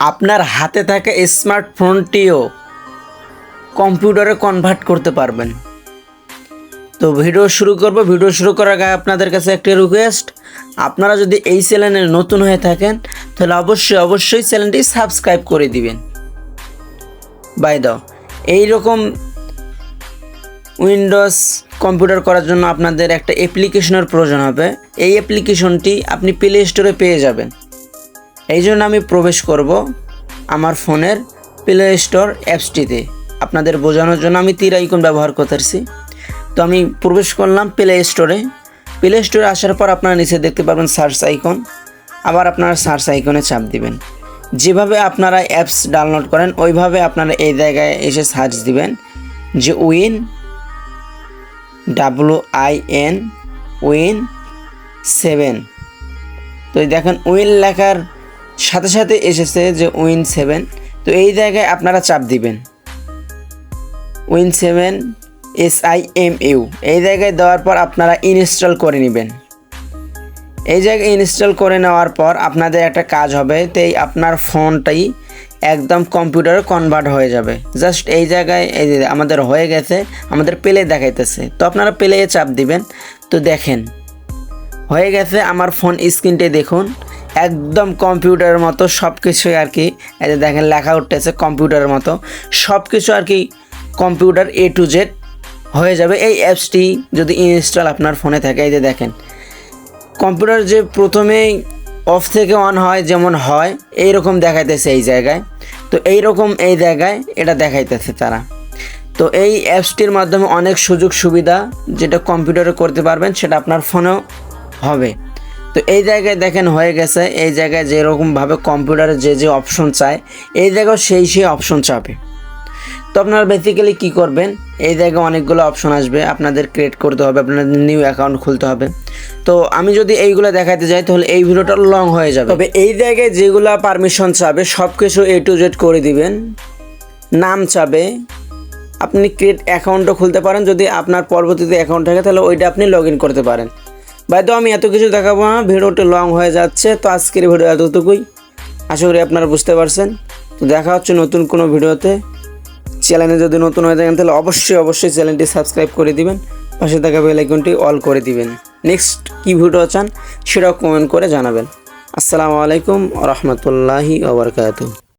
আপনার হাতে থাকা স্মার্টফোনটিও কম্পিউটারে কনভার্ট করতে পারবেন। তো ভিডিও শুরু করব। ভিডিও শুরু করার আগে আপনাদের কাছে একটি রিকোয়েস্ট আপনারা যদি এই চ্যানেলে নতুন হয়ে থাকেন, তাহলে অবশ্যই অবশ্যই চ্যানেলটি সাবস্ক্রাইব করে দিবেন। বাই দাও এইরকম উইন্ডোজ কম্পিউটার করার জন্য আপনাদের একটা অ্যাপ্লিকেশনের প্রয়োজন হবে। এই অ্যাপ্লিকেশনটি আপনি প্লে স্টোরে পেয়ে যাবেন। এই জন্য আমি প্রবেশ করব আমার ফোনের প্লে স্টোর অ্যাপসটিতে। আপনাদের বোঝানোর জন্য আমি তীর আইকন ব্যবহার করতেছি। তো আমি প্রবেশ করলাম প্লে স্টোরে প্লে স্টোরে আসার পর আপনারা নিচে দেখতে পারবেন সার্চ আইকন আবার আপনারা সার্চ আইকনে চাপ দিবেন। যেভাবে আপনারা অ্যাপস ডাউনলোড করেন, ওইভাবে আপনারা এই জায়গায় এসে সার্চ দিবেন যে win W I N win seven. তো দেখেন উইন লেখার সাথে সাথে এসেছে যে উইন সেভেন। তো এই জায়গায় আপনারা চাপ দিবেন। Win seven S I M U এই জায়গায় দেওয়ার পর আপনারা ইনস্টল করে নেবেন। এই জায়গায় ইনস্টল করে নেওয়ার পর আপনাদের একটা কাজ হবে, তো এই আপনার ফোনটাই একদম কম্পিউটারে কনভার্ট হয়ে যাবে। জাস্ট এই জায়গায় এই আমাদের হয়ে গেছে, আমাদের পেলে দেখাইতেছে। তো আপনারা পেলে চাপ দিবেন। তো দেখেন, হয়ে গেছে আমার ফোন স্ক্রিনটে দেখুন। একদম কম্পিউটারের মতো সব কিছুই আর কি। এই যে দেখেন, লেখা উঠতেছে কম্পিউটারের মতো। সব কিছু আর কি কম্পিউটার এ টু জেড হয়ে যাবে। এই অ্যাপসটি যদি ইনস্টল আপনার ফোনে থাকে, এই যে দেখেন। কম্পিউটার যে প্রথমেই অফ থেকে অন হয়, যেমন হয় এই রকম দেখাইতেছে এই জায়গায়। তো এই রকম এই জায়গায় এটা দেখাইতেছে তারা। তো এই অ্যাপসটির মাধ্যমে অনেক সুযোগ সুবিধা যেটা কম্পিউটারে করতে পারবেন, সেটা আপনার ফোনেও হবে। তো এই জায়গায় দেখেন হয়ে গেছে, এই জায়গায় যেরকমভাবে কম্পিউটারে যে যে অপশন চায়, এই জায়গায় সেই সেই অপশন চাবে। তো আপনারা বেসিক্যালি কী করবেন? এই জায়গায় অনেকগুলো অপশন আসবে, আপনাদের ক্রিয়েট করতে হবে, আপনাদের নিউ অ্যাকাউন্ট খুলতে হবে। তো আমি যদি এইগুলো দেখাতে যাই, তাহলে এই ভিডিওটা লং হয়ে যাবে। তবে এই জায়গায় যেগুলো পারমিশন চাবে সব কিছু এ টু জেড করে দিবেন। নাম চাবে। আপনি ক্রিয়েট অ্যাকাউন্টও খুলতে পারেন, যদি আপনার পরবর্তীতে অ্যাকাউন্ট থাকে, তাহলে ওইটা আপনি লগ করতে পারেন। তো আমি এত কিছু দেখাবো না ভিডিওটা লং হয়ে যাচ্ছে, তো আজকের ভিডিও এতটুকুই। আশা করি আপনারা বুঝতে পারছেন। তো দেখা হচ্ছে নতুন কোনো ভিডিওতে। চ্যানেলে যদি নতুন হয়ে থাকেন, তাহলে অবশ্যই অবশ্যই চ্যানেলটি সাবস্ক্রাইব করে দিবেন। পাশে থাকা বেল আইকনটি অল করে দিবেন। নেক্সট কী ভিডিও চান, সেটাও কমেন্ট করে জানাবেন। আসসালামু আলাইকুম রহমতুল্লাহি ওবরকাতু